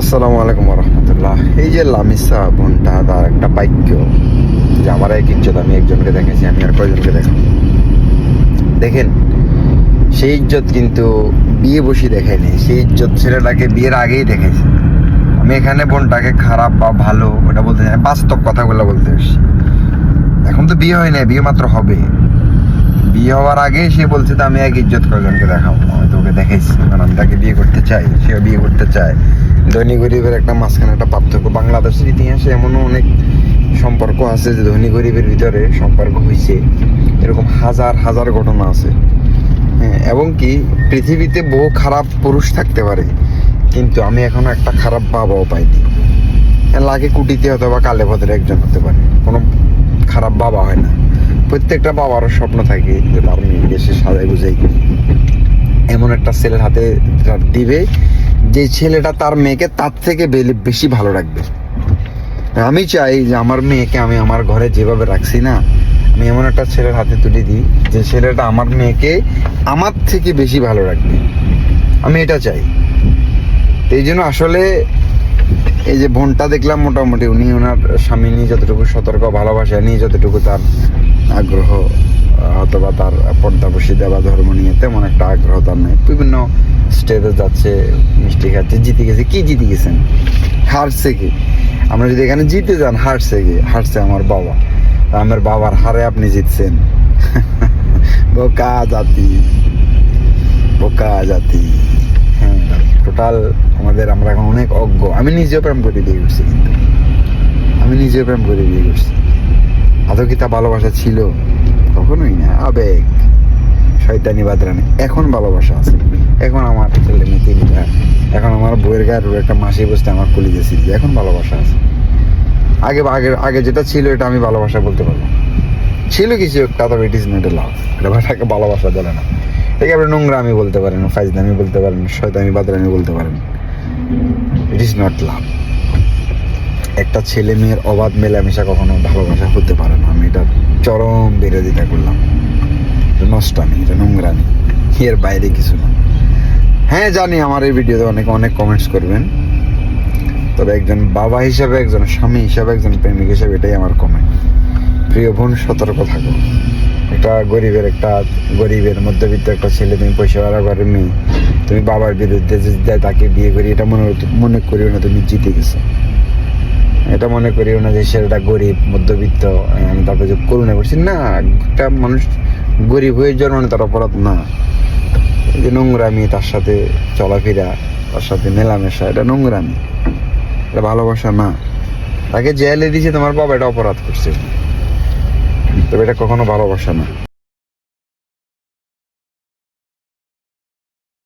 আসসালামু আলাইকুম রহমতুল্লাহ এই যে লামিসা বোনটা, তার একটা বাক্য যে আমার এক ইজ্জত, আমি একজনকে দেখেছি, আমি আর কয়জনকে দেখাবো দেখেন, সেই ইজ্জত কিন্তু বিয়ে বসে দেখায়নি। সেই ইজ্জত ছেলেটাকে বিয়ের আগেই দেখেছি। আমি এখানে বোনটাকে খারাপ বা ভালো, ওটা বলতে চাই বাস্তব কথাগুলো বলতে এসেছি। এখন তো বিয়ে হয় না বিয়ে মাত্র হবে। বিয়ে হওয়ার আগে সে বলছে তো আমি এক ইজ্জত কয়জনকে দেখাবো? আমি তো ওকে দেখাইছি কারণ আমি তাকে বিয়ে করতে চাই, সেও বিয়ে করতে চায়। ধনী গরিবের একটা মাঝখানে একটা পার্থক্য। বাংলাদেশের ইতিহাসে এমনও অনেক সম্পর্ক আছে যে ধনী গরিবের ভিতরে সম্পর্ক হয়েছে এরকম হাজার হাজার ঘটনা আছে। হ্যাঁ এবং কি পৃথিবীতে বহু খারাপ পুরুষ থাকতে পারে, কিন্তু আমি এখনও একটা খারাপ বাবাও পাইনি। লাগে কুটিতে হয়তো বা কালে ভদ্রে একজন হতে পারে। কোনো খারাপ বাবা হয় না। প্রত্যেকটা বাবারও স্বপ্ন থাকে যে তার মেয়েকে সে সাজাই বুঝাই এমন একটা ছেলের হাতে দিবে যে ছেলেটা তার মেয়েকে তার থেকে বেশি ভালো রাখবে। আমি চাই যে আমার মেয়েকে আমি আমার ঘরে যেভাবে রাখছি না, আমি এমন একটা ছেলের হাতে তুলে দিই যে ছেলেটা আমার মেয়েকে আমার থেকে বেশি ভালো রাখবে। আমি এটা চাই। এই জন্য আসলে এই যে বোনটা দেখলাম মোটামুটি, উনি ওনার স্বামী নিয়ে যতটুকু সতর্ক, ভালোবাসা নিয়ে যতটুকু তার আগ্রহ অথবা তার পর্দা বসিদা বা ধর্ম নিয়ে তেমন একটা আগ্রহ তার নেই। বিভিন্ন স্টেজে যাচ্ছে, মিষ্টি খাচ্ছে, জিতে গেছে। কি জিতে গেছেন? হারছে কি? আমরা যদি এখানে জিতে যান, হারছে কি? হারছে আমার বাবা। আমার বাবার হারে আপনি জিতছেন। বোকা জাতি। বোকা জাতি। হ্যাঁ টোটাল আমাদের আমরা এখন অনেক অজ্ঞ। আমি নিজেও প্রেম করে বিয়ে করছি কিন্তু। আমি নিজেও প্রেম করে বিয়ে করছি। আদৌ কি তা ভালোবাসা ছিল? কখনোই না। আবেগ। শয়তানি বাদরানি। এখন ভালোবাসা আছে। এখন আমার ছেলে মেয়ে তিনটা এখন আমার বইয়ের গায়ের একটা মাসি বসতে আমার কলি গেছি এখন ভালোবাসা আছে। আগে আগে আগে যেটা ছিল, এটা আমি ভালোবাসা বলতে পারব। ছিল কিছু একটা তবে ইট ইজ নট লাভ এটা ভাষাকে ভালোবাসা বলে না। এটাকে আপনি নোংরা আমি বলতে পারেন ফাইজদামি বলতে পারেন, শয়তানি বাদরামি বলতে পারেন। ইট ইজ নট লাভ একটা ছেলে মেয়ের অবাধ মেলামেশা কখনো ভালোবাসা হতে পারে না। আমি এটা চরম বিরোধিতা করলাম। এটা নষ্টামি এটা নোংরামি এর বাইরে কিছু না। হ্যাঁ জানি আমার এই ভিডিওতে অনেক অনেক কমেন্টস করবেন। তবে একজন বাবা হিসাবে, একজন স্বামী হিসাবে, একজন প্রেমিক হিসাবে এটাই আমার কমেন্ট প্রিয় বোন, সতর্ক থাকো। একটা গরিবের একটা, গরিবের মধ্যবিত্ত একটা ছেলে, তুমি পয়সাওয়ালা ঘরের মেয়ে, তুমি বাবার বিরুদ্ধে যে দেয় তাকে বিয়ে করি, এটা মনে মনে করিও না তুমি জিতে গেছো। এটা মনে করিও না যে ছেলেটা গরিব, মধ্যবিত্ত তারপরে যে করুণা করছি না, একটা মানুষ গরিব হয়ে জন্মানো তার অপরাধ না। যে নোংরামি, তার সাথে চলাফেরা, তার সাথে মেলামেশা, এটা নোংরামি। এটা ভালোবাসা না। তাকে জেলে দিয়েছে তোমার বাবা, এটা অপরাধ করছে। তবে এটা কখনো ভালোবাসা না।